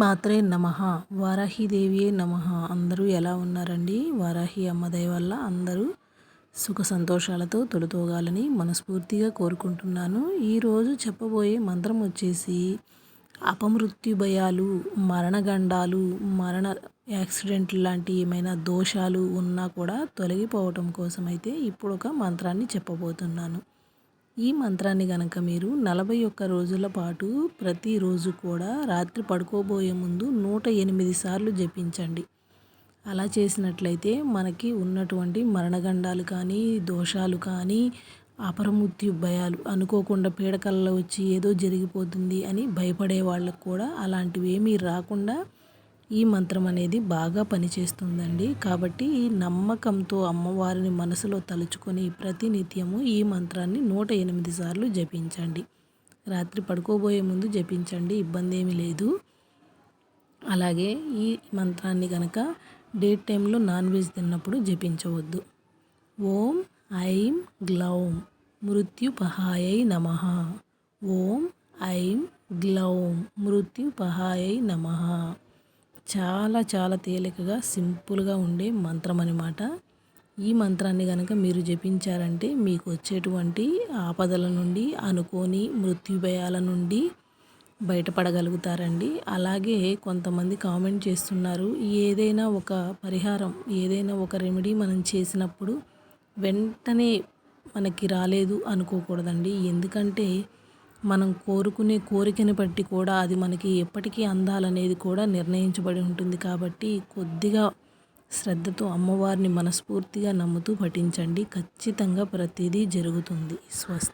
మాత్రే నమ. వారాహిదేవియే నమ. అందరూ ఎలా ఉన్నారండి? వారాహి అమ్మదయ వల్ల అందరూ సుఖ సంతోషాలతో తొలుతోగాలని మనస్ఫూర్తిగా కోరుకుంటున్నాను. ఈరోజు చెప్పబోయే మంత్రం వచ్చేసి అపమృత్యు భయాలు మరణగండాలు మరణ యాక్సిడెంట్ లాంటి ఏమైనా దోషాలు ఉన్నా కూడా తొలగిపోవటం కోసం అయితే ఇప్పుడు ఒక మంత్రాన్ని చెప్పబోతున్నాను. ఈ మంత్రాన్ని గనక మీరు నలభై ఒక్క రోజుల పాటు ప్రతిరోజు కూడా రాత్రి పడుకోబోయే ముందు నూట ఎనిమిది సార్లు జపించండి. అలా చేసినట్లయితే మనకి ఉన్నటువంటి మరణగండాలు కానీ దోషాలు కానీ అపరమృత్యు భయాలు అనుకోకుండా పీడకల్లో వచ్చి ఏదో జరిగిపోతుంది అని భయపడే వాళ్ళకు కూడా అలాంటివి ఏమీ రాకుండా ఈ మంత్రం అనేది బాగా పనిచేస్తుందండి. కాబట్టి ఈ నమ్మకంతో అమ్మవారిని మనసులో తలుచుకొని ప్రతినిత్యము ఈ మంత్రాన్ని నూట ఎనిమిది సార్లు జపించండి. రాత్రి పడుకోబోయే ముందు జపించండి ఇబ్బంది ఏమీ లేదు. అలాగే ఈ మంత్రాన్ని కనుక డేట్ టైంలో నాన్ వెజ్ తిన్నప్పుడు జపించవద్దు. ఓం ఐం గ్లౌం మృత్యుపహాయై నమ. ఓం ఐం గ్లౌం మృత్యుపహాయై నమ. చాలా చాలా తేలికగా సింపుల్గా ఉండే మంత్రం అనమాట ఈ మంత్రాన్ని కనుక మీరు జపించారంటే మీకు వచ్చేటువంటి ఆపదల నుండి అనుకోని మృత్యుభయాల నుండి బయటపడగలుగుతారండి. అలాగే కొంతమంది కామెంట్ చేస్తున్నారు ఏదైనా ఒక పరిహారం ఏదైనా ఒక రెమెడీ మనం చేసినప్పుడు వెంటనే మనకి రాలేదు అనుకోకూడదండి. ఎందుకంటే మనం కోరుకునే కోరికని బట్టి కూడా అది మనకి ఎప్పటికీ అందాలనేది కూడా నిర్ణయించబడి ఉంటుంది. కాబట్టి కొద్దిగా శ్రద్ధతో అమ్మవారిని మనస్ఫూర్తిగా నమ్ముతూ పఠించండి. ఖచ్చితంగా ప్రతిదీ జరుగుతుంది. స్వస్తి.